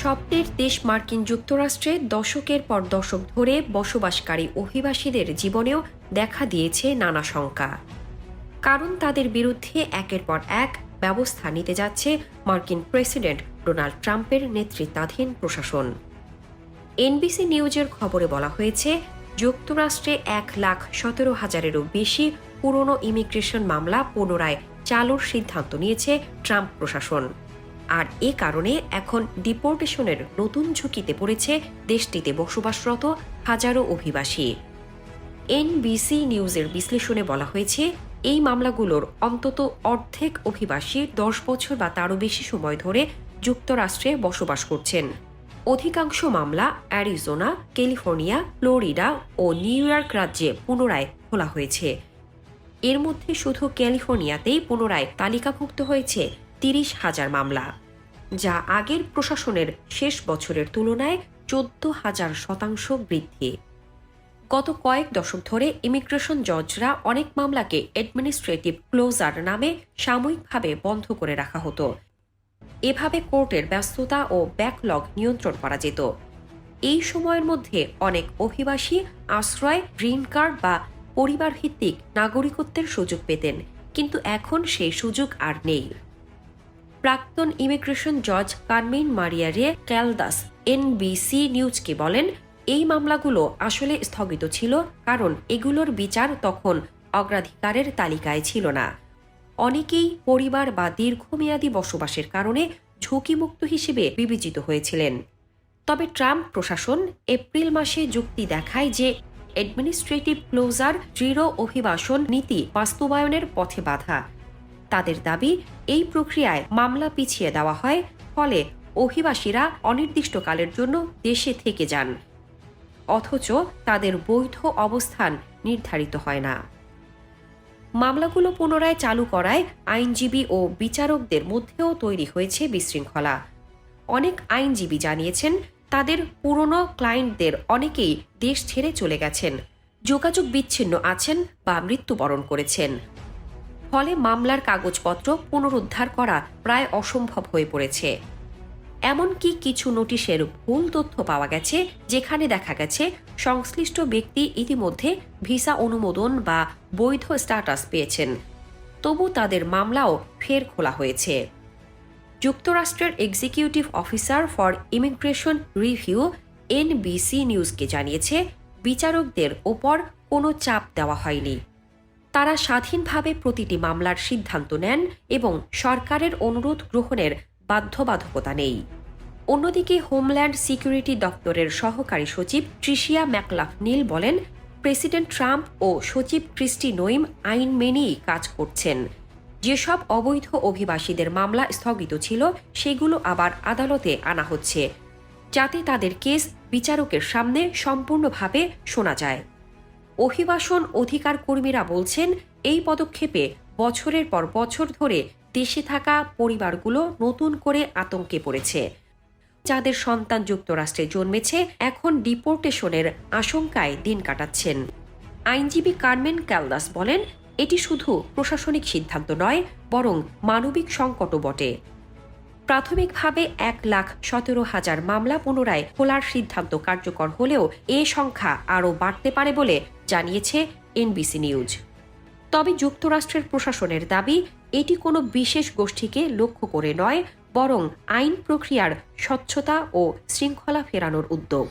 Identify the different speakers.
Speaker 1: স্বপ্নের দেশ মার্কিন যুক্তরাষ্ট্রে দশকের পর দশক ধরে বসবাসকারী অভিবাসীদের জীবনেও দেখা দিয়েছে নানা শঙ্কা। কারণ তাদের বিরুদ্ধে একের পর এক ব্যবস্থা নিতে যাচ্ছে মার্কিন প্রেসিডেন্ট ডোনাল্ড ট্রাম্পের নেতৃত্বাধীন প্রশাসন। এনবিসি নিউজের খবরে বলা হয়েছে, যুক্তরাষ্ট্রে এক লাখ সতেরো হাজারেরও বেশি পুরনো ইমিগ্রেশন মামলা পুনরায় চালুর সিদ্ধান্ত নিয়েছে ট্রাম্প প্রশাসন। আর এ কারণে এখন ডিপোর্টেশনের নতুন ঝুঁকিতে পড়েছে দেশটিতে বসবাসরত হাজারো অভিবাসী। এনবিসি নিউজের বিশ্লেষণে বলা হয়েছে, এই মামলাগুলোর অন্তত অর্ধেক অভিবাসী দশ বছর বা তারও বেশি সময় ধরে যুক্তরাষ্ট্রে বসবাস করছেন। অধিকাংশ মামলা অ্যারিজোনা, ক্যালিফোর্নিয়া, ফ্লোরিডা ও নিউ ইয়র্ক রাজ্যে পুনরায় খোলা হয়েছে। এর মধ্যে শুধু ক্যালিফোর্নিয়াতেই পুনরায় তালিকাভুক্ত হয়েছে তিরিশ হাজার মামলা, যা আগের প্রশাসনের শেষ বছরের তুলনায় চোদ্দ হাজার শতাংশ বৃদ্ধি। গত কয়েক দশক ধরে ইমিগ্রেশন জজরা অনেক মামলাকে অ্যাডমিনিস্ট্রেটিভ ক্লোজার নামে সাময়িকভাবে বন্ধ করে রাখা হতো। এভাবে কোর্টের ব্যস্ততা ও ব্যাকলগ নিয়ন্ত্রণ করা যেত। এই সময়ের মধ্যে অনেক অভিবাসী আশ্রয়, গ্রিন কার্ড বা পরিবার ভিত্তিক নাগরিকত্বের সুযোগ পেতেন, কিন্তু এখন সেই সুযোগ আর নেই। প্রাক্তন ইমিগ্রেশন জজ কার্মিন মারিয়ারে ক্যালদাস, এনবিসি নিউজকে বলেন, এই মামলাগুলো আসলে স্থগিত ছিল কারণ এগুলোর বিচার তখন অগ্রাধিকারের তালিকায় ছিল না। অনেকেই পরিবার বা দীর্ঘমেয়াদী বসবাসের কারণে ঝুঁকিমুক্ত হিসেবে বিবেচিত হয়েছিলেন। তবে ট্রাম্প প্রশাসন এপ্রিল মাসে যুক্তি দেখায় যে অ্যাডমিনিস্ট্রেটিভ ক্লোজার দৃঢ় অভিবাসন নীতি বাস্তবায়নের পথে বাধা তাদের দাবি, এই প্রক্রিয়ায় মামলা পিছিয়ে দেওয়া হয়, ফলে অভিবাসীরা অনির্দিষ্টকালের জন্য দেশে থেকে যান। অথচ তাদের বৈধ অবস্থান নির্ধারিত হয় না। মামলাগুলো পুনরায় চালু করায় আইনজীবী ও বিচারকদের মধ্যেও তৈরি হয়েছে বিশৃঙ্খলা। অনেক আইনজীবী জানিয়েছেন, তাদের পুরনো ক্লায়েন্টদের অনেকেই দেশ ছেড়ে চলে গেছেন, যোগাযোগ বিচ্ছিন্ন আছেন বা মৃত্যুবরণ করেছেন। ফলে মামলার কাগজপত্র পুনরুদ্ধার করা প্রায় অসম্ভব হয়ে পড়েছে। এমনকি কিছু নোটিশের ভুল তথ্য পাওয়া গেছে, যেখানে দেখা গেছে সংশ্লিষ্ট ব্যক্তি ইতিমধ্যে ভিসা অনুমোদন বা বৈধ স্ট্যাটাস পেয়েছেন। তবু তাদের মামলাও ফের খোলা হয়েছে। যুক্তরাষ্ট্রের executive officer for immigration review NBC নিউজকে জানিয়েছে, বিচারকদের ওপর কোনো চাপ দেওয়া হয়নি। তারা স্বাধীনভাবে প্রতিটি মামলার সিদ্ধান্ত নেন এবং সরকারের অনুরোধ গ্রহণের বাধ্যবাধকতা নেই। অন্যদিকে হোমল্যান্ড সিকিউরিটি দপ্তরের সহকারী সচিব ট্রিশিয়া ম্যাকলাফ নীল বলেন, প্রেসিডেন্ট ট্রাম্প ও সচিব ক্রিস্টি নইম আইন মেনেই কাজ করছেন। যেসব অবৈধ অভিবাসীদের মামলা স্থগিত ছিল, সেগুলো আবার আদালতে আনা হচ্ছে, যাতে তাদের কেস বিচারকের সামনে সম্পূর্ণভাবে শোনা যায়। অভিবাসন অধিকার কর্মীরা বলছেন, এই পদক্ষেপে বছরের পর বছর ধরে দেশে থাকা পরিবারগুলো নতুন করে আতঙ্কে পড়েছে। যাদের সন্তান যুক্তরাষ্ট্রে জন্মেছে, এখন ডিপোর্টেশনের আশঙ্কায় দিন কাটাচ্ছেন। আইনজীবী কার্মেন ক্যালদাস বলেন, এটি শুধু প্রশাসনিক সিদ্ধান্ত নয়, বরং মানবিক সংকটও বটে। প্রাথমিকভাবে এক লাখ সতেরো হাজার মামলা পুনরায় খোলার সিদ্ধান্ত কার্যকর হলেও এ সংখ্যা আরও বাড়তে পারে বলে জানিয়েছে এনবিসি নিউজ। তবে যুক্তরাষ্ট্রের প্রশাসনের দাবি, এটি কোনো বিশেষ গোষ্ঠীকে লক্ষ্য করে নয়, বরং আইন প্রক্রিয়ার স্বচ্ছতা ও শৃঙ্খলা ফেরানোর উদ্যোগ।